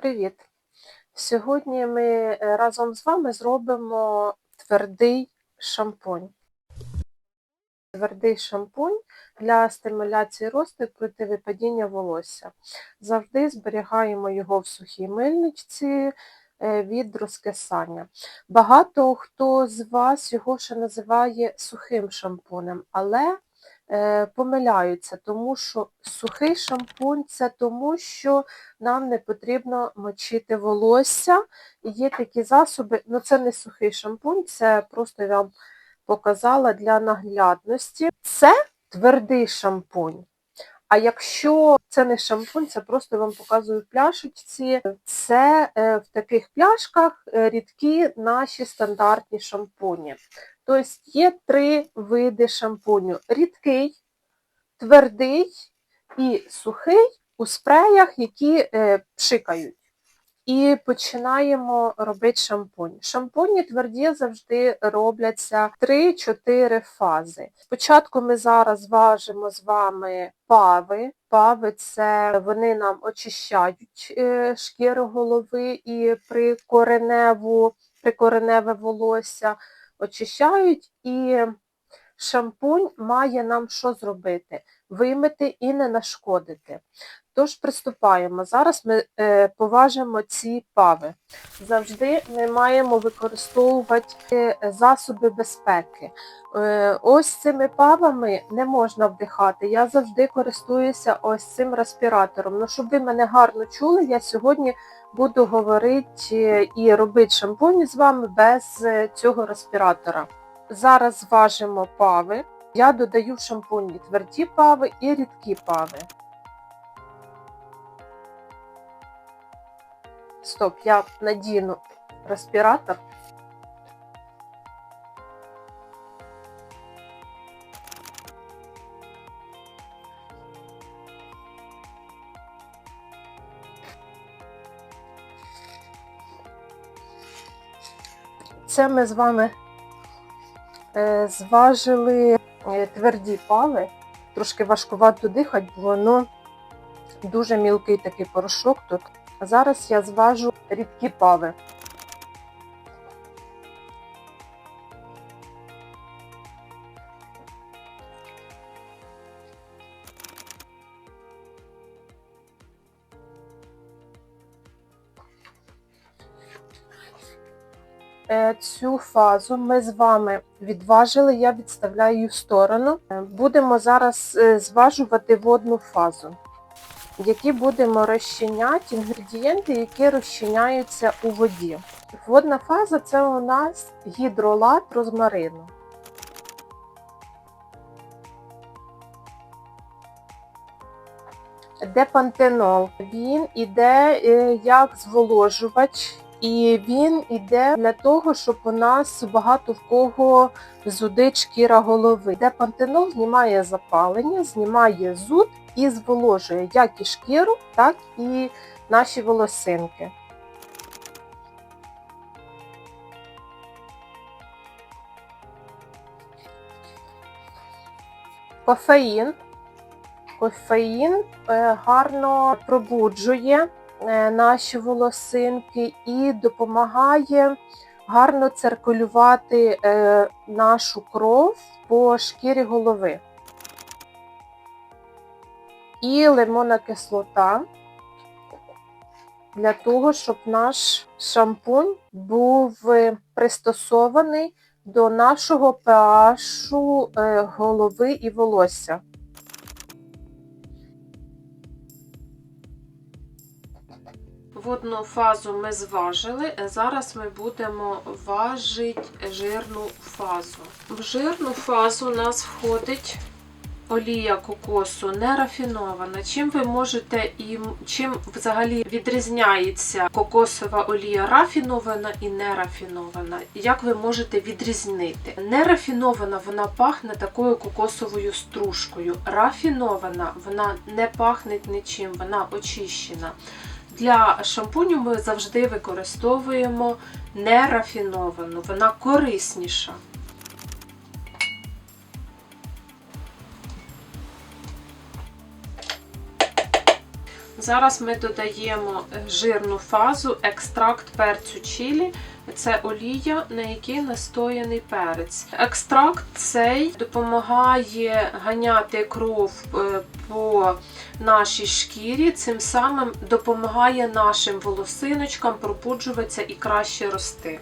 Привіт! Сьогодні ми е, разом з вами зробимо твердий шампунь. Твердий шампунь для стимуляції росту проти випадіння волосся. Завжди зберігаємо його в сухій мильничці е, від розкисання. Багато хто з вас його ще називає сухим шампунем, але помиляються, тому що сухий шампунь це тому, що нам не потрібно мочити волосся. Є такі засоби, ну це не сухий шампунь, це просто я вам показала для наглядності. Це твердий шампунь. А якщо це не шампунь, це просто вам показую пляшечці. Це е, в таких пляшках е, рідкі наші стандартні шампуні. Тобто є три види шампуню: рідкий, твердий і сухий у спреях, які е, пшикають. І починаємо робити шампунь. Шампуні тверді завжди робляться 3-4 фази. Спочатку ми зараз важимо з вами пави. Пави це вони нам очищають е, шкіру голови і прикореневу, прикореневе волосся, очищають і шампунь має нам що зробити? Вимити і не нашкодити. Тож приступаємо. Зараз ми е, поважимо ці пави. Завжди ми маємо використовувати засоби безпеки. Е, ось цими павами не можна вдихати. Я завжди користуюся ось цим респіратором. Ну, щоб ви мене гарно чули, я сьогодні буду говорити і робити шампунь з вами без е, цього респіратора. Зараз зважимо пави. Я додаю в шампуні тверді пави і рідкі пави. Стоп, я надіну респіратор. Це ми з вами е, зважили е, тверді пави. Трошки важкувато дихати, бо воно дуже мілкий такий порошок тут. А зараз я зважу рідкі пави. Е, Цю фазу ми з вами відважили, я відставляю її в сторону. Е, Будемо зараз е, зважувати водну фазу які будемо розчиняти інгредієнти, які розчиняються у воді. Водна фаза це у нас гідролат розмарину. Депантенол. Він іде е, як зволожувач, і він іде для того, щоб у нас багато в кого зудить шкіра голови. Депантенол знімає запалення, знімає зуд і зволожує як і шкіру, так і наші волосинки. Кофеїн. Кофеїн е, гарно пробуджує е, наші волосинки і допомагає гарно циркулювати е, нашу кров по шкірі голови і лимонна кислота для того, щоб наш шампунь був е, пристосований до нашого pH е, голови і волосся. Водну фазу ми зважили, зараз ми будемо важити жирну фазу. В жирну фазу у нас входить олія кокосу не рафінована. Чим ви можете і чим взагалі відрізняється кокосова олія рафінована і не рафінована? Як ви можете відрізнити? Не рафінована вона пахне такою кокосовою стружкою. Рафінована вона не пахне нічим, вона очищена. Для шампуню ми завжди використовуємо нерафіновану, вона корисніша. Зараз ми додаємо жирну фазу, екстракт перцю чилі. Це олія, на якій настояний перець. Екстракт цей допомагає ганяти кров е, по нашій шкірі, цим самим допомагає нашим волосиночкам пробуджуватися і краще рости.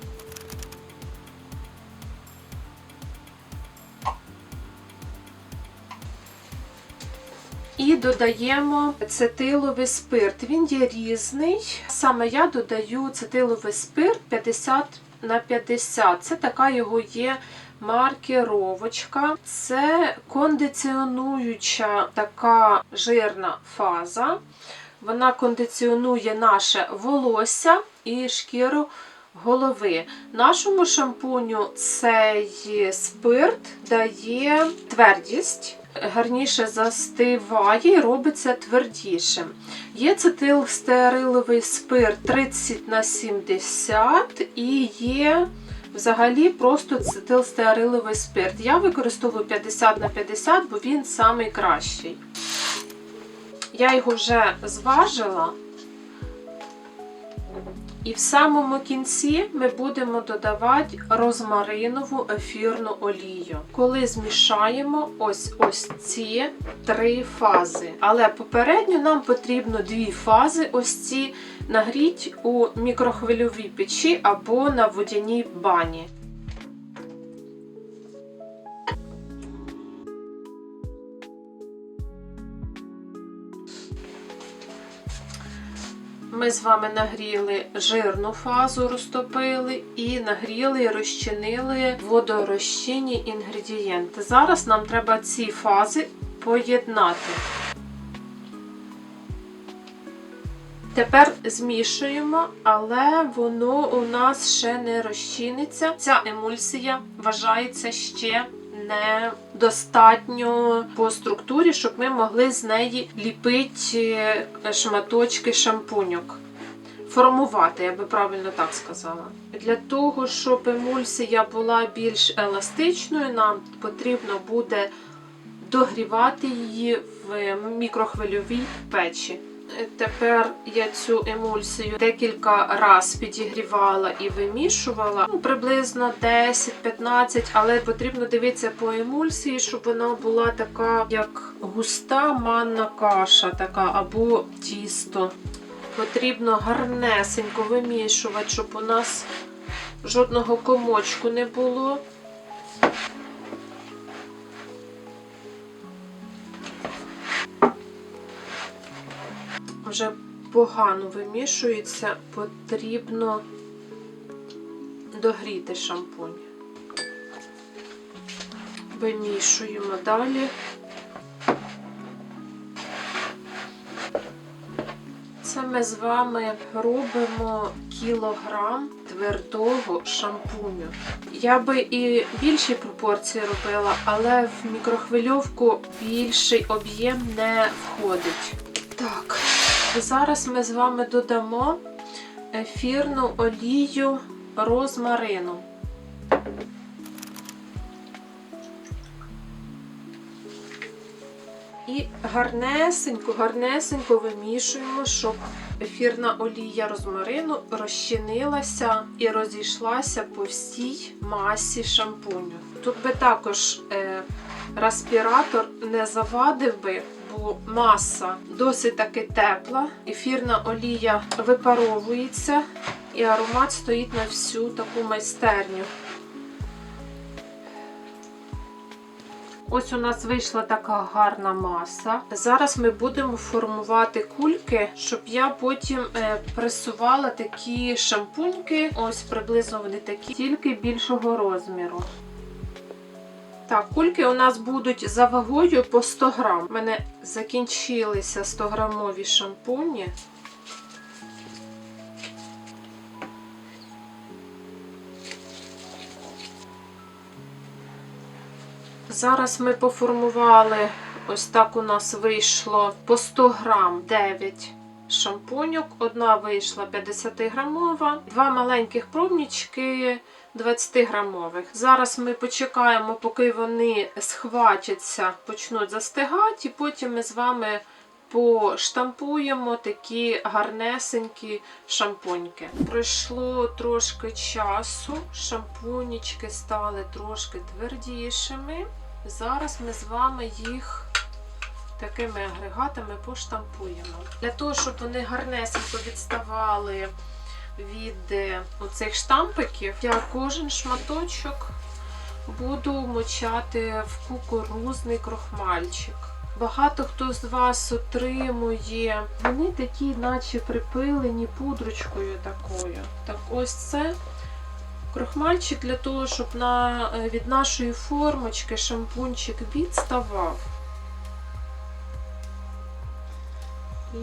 Додаємо цетиловий спирт. Він є різний. Саме я додаю цетиловий спирт 50 на 50. Це така його є маркіровочка. Це кондиціонуюча така жирна фаза. Вона кондиціонує наше волосся і шкіру голови. Нашому шампуню цей спирт дає твердість гарніше застиває і робиться твердішим. Є цетилстериловий спирт 30 на 70 і є взагалі просто цетилстериловий спирт. Я використовую 50 на 50, бо він найкращий. Я його вже зважила. І в самому кінці ми будемо додавати розмаринову ефірну олію. Коли змішаємо ось ось ці три фази. Але попередньо нам потрібно дві фази ось ці нагріть у мікрохвильовій печі або на водяній бані. Ми з вами нагріли жирну фазу, розтопили і нагріли і розчинили водорозчинні інгредієнти. Зараз нам треба ці фази поєднати. Тепер змішуємо, але воно у нас ще не розчиниться. Ця емульсія вважається ще недостатньо по структурі, щоб ми могли з неї ліпити шматочки шампуньок. Формувати, я би правильно так сказала. Для того, щоб емульсія була більш еластичною, нам потрібно буде догрівати її в мікрохвильовій печі. Тепер я цю емульсію декілька разів підігрівала і вимішувала. Ну, приблизно 10-15, але потрібно дивитися по емульсії, щоб вона була така, як густа манна каша, така або тісто. Потрібно гарнесенько вимішувати, щоб у нас жодного комочку не було. Вже погано вимішується, потрібно догріти шампунь. Вимішуємо далі. Це ми з вами робимо кілограм твердого шампуню. Я би і більші пропорції робила, але в мікрохвильовку більший об'єм не входить. Так. Зараз ми з вами додамо ефірну олію розмарину. І гарнесенько, гарнесенько вимішуємо, щоб ефірна олія розмарину розчинилася і розійшлася по всій масі шампуню. Тут би також е, респіратор не завадив би бо маса досить таки тепла, ефірна олія випаровується, і аромат стоїть на всю таку майстерню. Ось у нас вийшла така гарна маса. Зараз ми будемо формувати кульки, щоб я потім е, пресувала такі шампуньки, ось приблизно вони такі, тільки більшого розміру. Так, кульки у нас будуть за вагою по 100 грам. У мене закінчилися 100 грамові шампуні. Зараз ми поформували, ось так у нас вийшло по 100 грам 9 шампуньок. Одна вийшла 50 грамова, два маленьких пробнічки 20-грамових. Зараз ми почекаємо, поки вони схватяться, почнуть застигати, і потім ми з вами поштампуємо такі гарнесенькі шампуньки. Пройшло трошки часу, шампунічки стали трошки твердішими. Зараз ми з вами їх такими агрегатами поштампуємо. Для того, щоб вони гарнесенько відставали від е, оцих штампиків, я кожен шматочок буду мочати в кукурузний крохмальчик. Багато хто з вас отримує. Вони такі, наче припилені пудрочкою такою. Так ось це крохмальчик для того, щоб на, е, від нашої формочки шампунчик відставав. І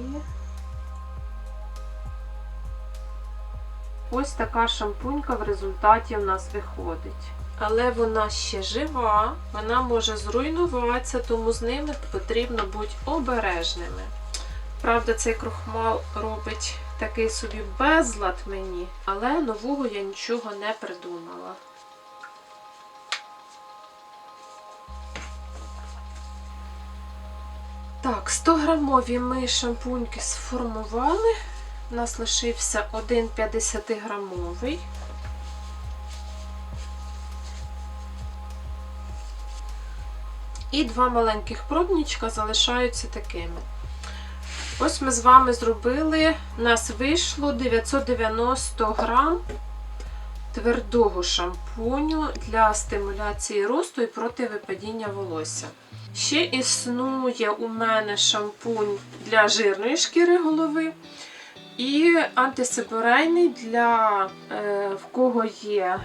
ось така шампунька в результаті в нас виходить. Але вона ще жива, вона може зруйнуватися, тому з ними потрібно бути обережними. Правда, цей крохмал робить такий собі безлад мені, але нового я нічого не придумала. Так, 100 грамові ми шампуньки сформували. У нас лишився один 50 грамовий. І два маленьких пробничка залишаються такими. Ось ми з вами зробили, у нас вийшло 990 грам твердого шампуню для стимуляції росту і проти випадіння волосся. Ще існує у мене шампунь для жирної шкіри голови. І антисеборейний для е, в кого є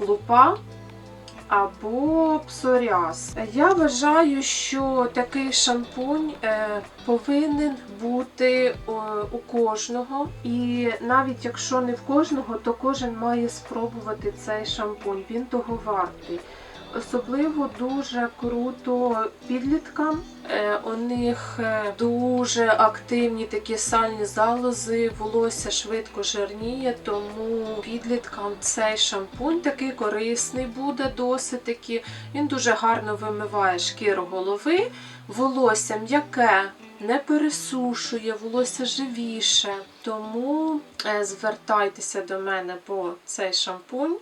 лупа або псоріаз. Я вважаю, що такий шампунь е, повинен бути е, у кожного. І навіть якщо не в кожного, то кожен має спробувати цей шампунь. Він того вартий. Особливо дуже круто підліткам. Е, У них е, дуже активні такі сальні залози, волосся швидко жирніє, тому підліткам цей шампунь такий корисний буде досить таки. Він дуже гарно вимиває шкіру голови, волосся м'яке, не пересушує, волосся живіше. Тому е, звертайтеся до мене по цей шампунь.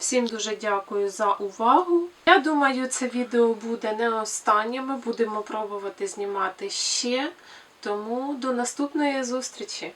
Всім дуже дякую за увагу. Я думаю, це відео буде не останнє. Ми будемо пробувати знімати ще. Тому до наступної зустрічі!